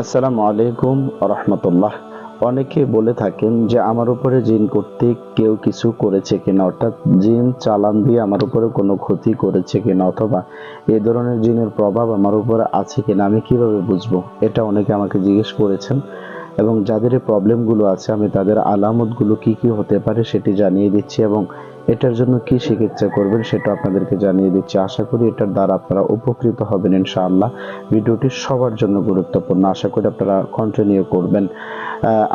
আসসালামু আলাইকুম রহমতুল্লাহ। অনেকে বলে থাকেন যে আমার উপরে জিন কর্তৃক কেউ কিছু করেছে কিনা, অর্থাৎ জিন চালান দিয়ে আমার উপরে কোনো ক্ষতি করেছে কিনা, অথবা এ ধরনের জিনের প্রভাব আমার উপরে আছে কিনা, আমি কীভাবে বুঝব? এটা অনেকে আমাকে জিজ্ঞেস করেছেন। এবং যাদের প্রবলেমগুলো আছে, আমি তাদের আলামতগুলো কি কি হতে পারে সেটি জানিয়ে দিচ্ছি এবং এটার জন্য কি চিকিৎসা করবেন সেটা আপনাদেরকে জানিয়ে দিচ্ছি। আশা করি এটার দ্বারা আপনারা উপকৃত হবেন ইনশাআল্লাহ। ভিডিওটি সবার জন্য গুরুত্বপূর্ণ। আশা করি আপনারা কন্টিনিউ করবেন।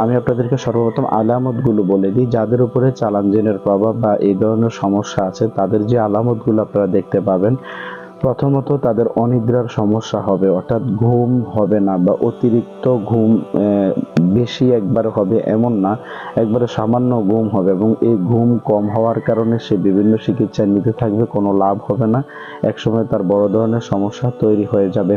আমি আপনাদেরকে সর্বপ্রথম আলামতগুলো বলে দিই। যাদের উপরে চালান জিনের প্রভাব বা এই ধরনের সমস্যা আছে, তাদের যে আলামতগুলো আপনারা দেখতে পাবেন প্রথমত তাদের অনিদ্রার সমস্যা হবে, অর্থাৎ ঘুম হবে না বা অতিরিক্ত ঘুম বেশি একবার হবে এমন না, একবারে সামান্য ঘুম হবে এবং এই ঘুম কম হওয়ার কারণে সে বিভিন্ন চিকিৎসা নিতে থাকবে, কোনো লাভ হবে না, একসময় তার বড় ধরনের সমস্যা তৈরি হয়ে যাবে।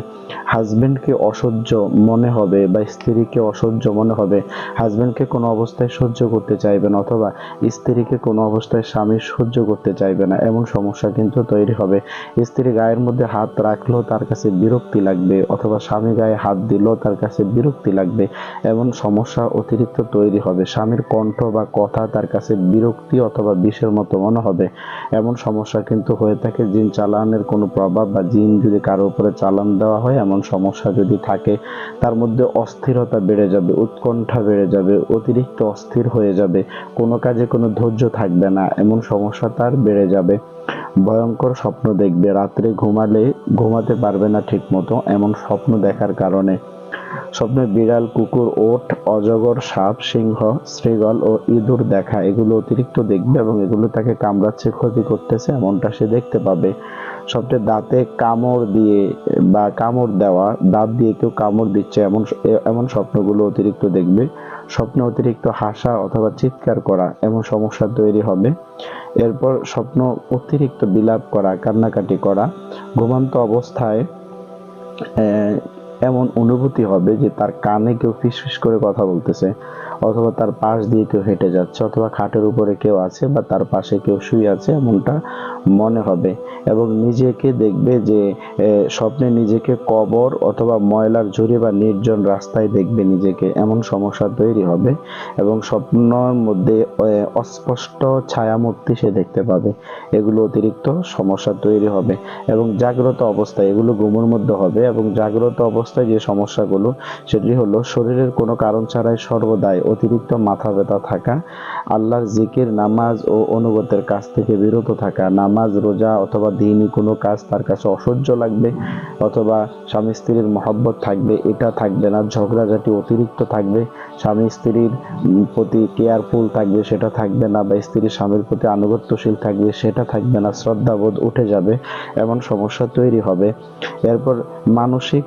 হাজবেন্ডকে অসহ্য মনে হবে বা স্ত্রীকে অসহ্য মনে হবে, হাজবেন্ডকে কোনো অবস্থায় সহ্য করতে চাইবে না অথবা স্ত্রীকে কোনো অবস্থায় স্বামী সহ্য করতে চাইবে না, এমন সমস্যা কিন্তু তৈরি হবে। স্ত্রী গায়ের মধ্যে হাত রাখলেও তার কাছে বিরক্তি লাগবে অথবা স্বামী গায়ে হাত দিলেও তার কাছে বিরক্তি লাগবে। এমন সমস্যা অতিরিক্ত তৈরি হবে। স্বামীর কণ্ঠ বা কথা তার কাছে বিরক্তি অথবা বিষের মতো মনে হবে। এমন সমস্যা কিন্তু হয়ে থাকে জিন চালানের কোনো প্রভাব বা জিন যদি কারও উপরে চালান দেওয়া হয়, এমন সমস্যা যদি থাকে, তার মধ্যে অস্থিরতা বেড়ে যাবে, উৎকণ্ঠা বেড়ে যাবে, অতিরিক্ত অস্থির হয়ে যাবে, কোনো কাজে কোনো ধৈর্য থাকবে না, এমন সমস্যা তার বেড়ে যাবে। ভয়ঙ্কর স্বপ্ন দেখবে, রাত্রে ঘুমালে ঘুমাতে পারবে না ঠিক মতো এমন স্বপ্ন দেখার কারণে। স্বপ্নে বিড়াল, কুকুর, ওট, অজগর, সাপ, সিংহ, শ্রীগল ও ইঁদুর দেখা, এগুলো অতিরিক্ত দেখবে এবং এগুলো তাকে কামড়াচ্ছে, ক্ষতি করতেছে, এমনটা সে দেখতে পাবে। স্বপ্নে দাঁতে কামড় দিয়ে বা কামড় দেওয়া, দাঁত দিয়ে কেউ কামড় দিচ্ছে, এমন এমন স্বপ্নগুলো অতিরিক্ত দেখবে। স্বপ্নে অতিরিক্ত হাসা অথবা চিৎকার করা এমন সমস্যা তৈরি হবে। এরপর স্বপ্ন অতিরিক্ত বিলাপ করা, কান্নাকাটি করা, ঘুমান্ত অবস্থায় এমন অনুভূতি হবে যে তার কানে কেউ ফিসফিস করে কথা বলতেছে। অথবা তার পাশ দিয়ে কেউ হেঁটে যাচ্ছে অথবা খাটের উপরে কেউ আছে বা তার পাশে কেউ শুয়ে আছে এমনটা মনে হবে। এবং নিজেকে দেখবে যে স্বপ্নে নিজেকে কবর অথবা ময়লার ঝুড়ি বা নির্জন রাস্তায় দেখবে নিজেকে। এমন সমস্যা তৈরি হবে এবং স্বপ্নের মধ্যে অস্পষ্ট ছায়ামূর্তি সে দেখতে পাবে। এগুলো অতিরিক্ত সমস্যা তৈরি হবে এবং জাগ্রত অবস্থায় এগুলো ঘুমের মধ্যে হবে এবং জাগ্রত অবস্থায় যে সমস্যাগুলো, সেটি হলো শরীরের কোনো কারণ ছাড়াই সর্বদাই অতিরিক্ত মাথা ব্যথা থাকা, আল্লাহর জিকির, নামাজ ও অনুগতের কাছ থেকে বিরত থাকা, নামাজ, রোজা অথবা দিনই কোনো কাজ তার কাছে অসহ্য লাগবে অথবা স্বামী স্ত্রীর মহব্বত থাকবে, এটা থাকবে না, ঝগড়াঝাটি অতিরিক্ত থাকবে, স্বামী স্ত্রীর প্রতি কেয়ারফুল থাকবে, সেটা থাকবে না বা স্ত্রী স্বামীর প্রতি আনুগত্যশীল থাকবে, সেটা থাকবে না, শ্রদ্ধাবোধ উঠে যাবে, এমন সমস্যা তৈরি হবে। এরপর মানসিক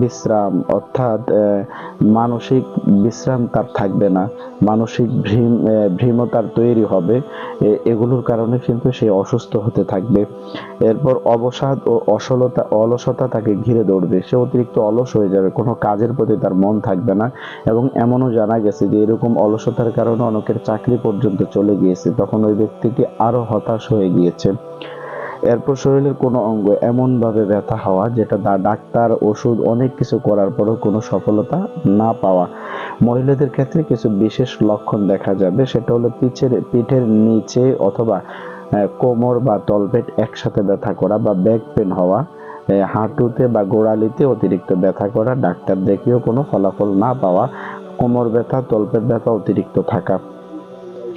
বিশ্রাম, অর্থাৎ মানসিক বিশ্রাম তার থাকবে। না, মানসিক ভ্রীম ভ্রীমতার তৈরি হবে। এগুলোর কারণে কিন্তু সে অসুস্থ হতে থাকবে। এরপর অবসাদ ও অসলতা, অলসতা তাকে ঘিরে ধরবে। সে অতিরিক্ত অলস হয়ে যাবে, কোনো কাজের প্রতি তার মন থাকবে না। এবং এমনও জানা গেছে যে, এরকম অলসতার কারণে অনেকের চাকরি পর্যন্ত চলে গিয়েছে। তখন ওই ব্যক্তিটি আরও হতাশ হয়ে গিয়েছে। এরপর শরীরের কোনো অঙ্গ এমনভাবে ব্যথা হওয়া, যেটা ডাক্তার ওষুধ অনেক কিছু করার পরেও কোনো সফলতা না পাওয়া। মহিলাদের ক্ষেত্রে কিছু বিশেষ লক্ষণ দেখা যাবে, সেটা হলো পিছের পিঠের নিচে অথবা কোমর বা তলপেট একসাথে ব্যথা করা বা ব্যাক পেন হওয়া হাঁটুতে বা গোড়ালিতে অতিরিক্ত ব্যথা করা, ডাক্তার দেখিয়েও কোনো ফলাফল না পাওয়া, কোমর ব্যথা, তলপেট ব্যথা অতিরিক্ত থাকা।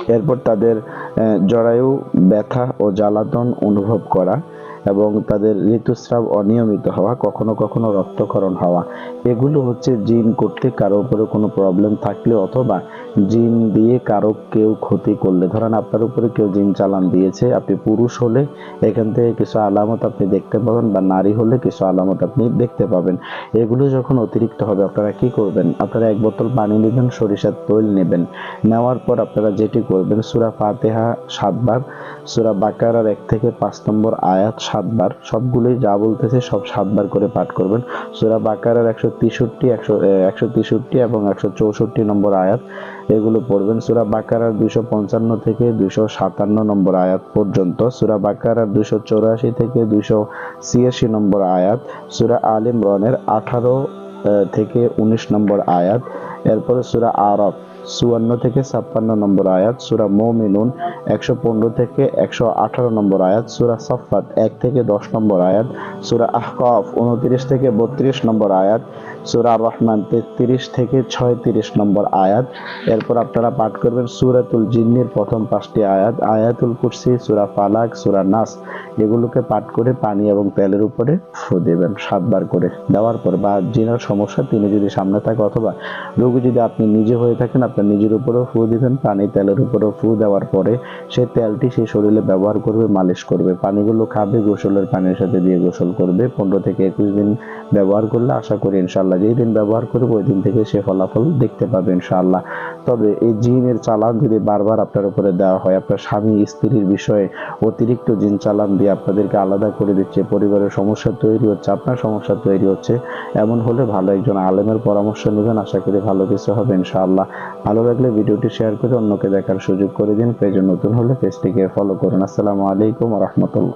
এরপর তাদের জরায়ু ব্যথা ও জ্বালাতন অনুভব করা। এবং তাদের ঋতুস্রাব অনিয়মিত হওয়া, কখনো কখনো রক্তক্ষরণ হওয়া। এগুলো হচ্ছে জিন কর্তৃক কারও উপরে কোনো প্রবলেম থাকলে অথবা জিন দিয়ে কারও কেউ ক্ষতি করলে। ধরেন আপনার উপরে কেউ জিন চালান দিয়েছে, আপনি পুরুষ হলে এখান থেকে কিছু আলামত আপনি দেখতে পাবেন বা নারী হলে কিছু আলামত আপনি দেখতে পাবেন। এগুলো যখন অতিরিক্ত হবে, আপনারা কি করবেন? আপনারা এক বোতল পানি নেবেন, সরিষার তৈল নেবেন। নেওয়ার পর আপনারা যেটি করবেন, সুরা ফাতেহা সাতবার, সুরা বাকারার এক থেকে পাঁচ নম্বর আয়াত সাতবার, সবগুলোই যা বলতেছে সব সাতবার করে পাঠ করবেন। সুরা বাকারার একশো তেষট্টি, একশো একশো এবং একশো চৌষট্টি নম্বর আয়াত, এগুলো পড়বেন। সুরা বাকারার দুইশো পঞ্চান্ন থেকে দুইশো সাতান্ন নম্বর আয়াত পর্যন্ত, সুরা বাকারার দুইশো চৌরাশি থেকে দুইশো ছিয়াশি নম্বর আয়াত, সুরা আল ইমরানের আঠারো থেকে উনিশ নম্বর আয়াত, এরপরে সুরা আরব চুয়ান্ন থেকে ছাপ্পান্ন নম্বর আয়াত, সুরা মোমিনুন একশো পনেরো থেকে একশো আঠারো নম্বর আয়াত, সুরা সফাত এক থেকে দশ নম্বর আয়াত, সুরা আহকাফ উনত্রিশ থেকে বত্রিশ নম্বর আয়াত, সুরা রহমান তেত্রিশ থেকে ছয়ত্রিশ নম্বর আয়াত। এরপর আপনারা পাঠ করবেন সুরাতুল জিন্নির প্রথম পাঁচটি আয়াত, আয়াতুল কুরসি, সুরা ফালাক, সুরা নাস এগুলোকে পাঠ করে পানি এবং তেলের উপরে ফু দেবেন, সাতবার করে। দেওয়ার পর বা জিনার সমস্যা, তিনি যদি সামনে থাকে অথবা রোগী যদি আপনি নিজে হয়ে থাকেন আপনার নিজের উপরেও ফু দিবেন, পানি তেলের উপরেও ফু দেওয়ার পরে সেই তেলটি সেই শরীরে ব্যবহার করবে, মালিশ করবে। পানিগুলো খাবে, গোসলের পানির সাথে দিয়ে গোসল করবে। পনেরো থেকে একুশ দিন ব্যবহার করলে আশা করি ইনশাল্লাহ যেই দিন ব্যবহার করবে, ওই দিন থেকে সে ফলাফল দেখতে পাবে ইনশাআল্লাহ। তবে এই জিনের চালান যদি বারবার আপনার উপরে দেওয়া হয়, আপনার স্বামী, স্ত্রীর বিষয়ে অতিরিক্ত জিন চালান দিয়ে আপনাদেরকে আলাদা করে দিচ্ছে, পরিবারের সমস্যা তৈরি হচ্ছে, আপনার সমস্যা তৈরি হচ্ছে, এমন হলে ভালো একজন আলেমের পরামর্শ নেবেন। আশা করি ভালো কিছু হবে ইনশাআল্লাহ। ভালো লাগলে ভিডিওটি শেয়ার করে অন্যকে দেখার সুযোগ করে দিন। পেজে নতুন হলে পেজটিকে ফলো করুন। আসসালামু আলাইকুম রহমতুল্লাহ।